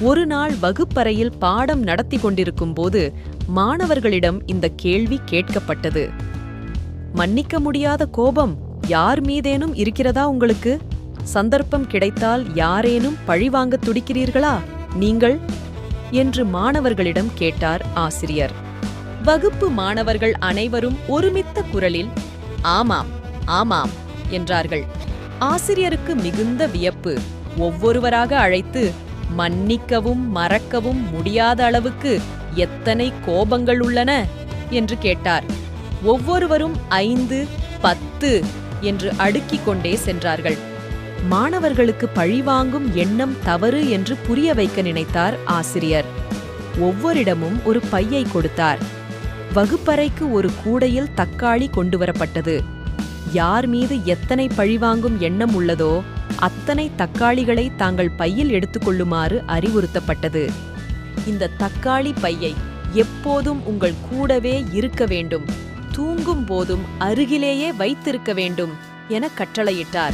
ஒரு நாள் வகுப்பறையில் பாடம் நடத்தி கொண்டிருக்கும் போது மாணவர்களிடம் இந்த கேள்வி கேட்கப்பட்டது. மன்னிக்க முடியாத கோபம் யார் மீதேனும் இருக்கிறதா உங்களுக்கு? சந்தர்ப்பம் கிடைத்தால் யாரேனும் பழிவாங்க துடிக்கிறீர்களா? நீங்கள்? என்று மாணவர்களிடம் கேட்டார் ஆசிரியர். வகுப்பு மாணவர்கள் அனைவரும் ஒருமித்த குரலில் ஆமாம் ஆமாம் என்றார்கள். ஆசிரியருக்கு மிகுந்த வியப்பு ஒவ்வொருவராக அழைத்து மன்னிக்கவும் மறக்கவும் முடியாத அளவுக்கு எத்தனை கோபங்கள் உள்ளன? என்று கேட்டார். ஒவ்வொருவரும் ஐந்து பத்து என்று அடுக்கிக் கொண்டே சென்றார்கள். மாணவர்களுக்கு பழிவாங்கும் எண்ணம் தவறு என்று புரிய வைக்க நினைத்தார் ஆசிரியர். ஒவ்வொரிடமும் ஒரு பையை கொடுத்தார். வகுப்பறைக்கு ஒரு கூடையில் தக்காளி கொண்டு வரப்பட்டது. யார் மீது எத்தனை பழிவாங்கும் எண்ணம் உள்ளதோ அத்தனை தக்காளிகளை தாங்கள் பையில் எடுத்துக்கொள்ளுமாறு அறிவுறுத்தப்பட்டது. இந்த தக்காளி பையை எப்போதும் உங்கள் கூடவே இருக்க வேண்டும். தூங்கும் போதும் அருகிலேயே வைத்திருக்க வேண்டும் என கட்டளையிட்டார்.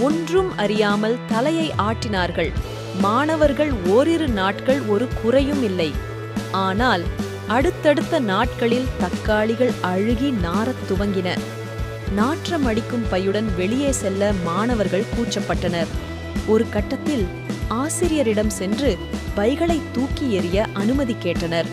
ஒன்றும் அறியாமல் தலையை ஆட்டினார்கள். மாணவர்கள் ஓரிரு நாட்கள் ஒரு குறையும் இல்லை. ஆனால் அடுத்தடுத்த நாட்களில் தக்காளிகள் அழுகி நாரத் துவங்கின. நாற்றம் அடிக்கும் பையுடன் வெளியே செல்ல மாணவர்கள் கூச்சப்பட்டனர். ஒரு கட்டத்தில் ஆசிரியரிடம் சென்று பைகளை தூக்கி எறிய அனுமதி கேட்டனர்.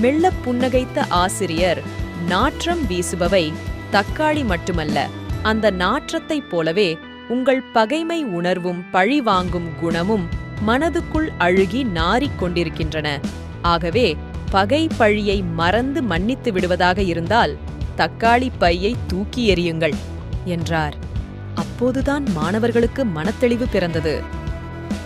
மெல்ல புன்னகைத்த ஆசிரியர் நாற்றம் வீசுபவை தக்காளி மட்டுமல்ல அந்த நாற்றத்தைப் போலவே உங்கள் பகைமை உணர்வும் பழி வாங்கும் குணமும் மனதுக்குள் அழுகி நாறிக் கொண்டிருக்கின்றன. ஆகவே பகை பழியை மறந்து மன்னித்து விடுவதாக இருந்தால் தக்காளி பையை தூக்கி எறியுங்கள் என்றார். அப்போதுதான் மாணவர்களுக்கு மனத்தெளிவு பிறந்தது.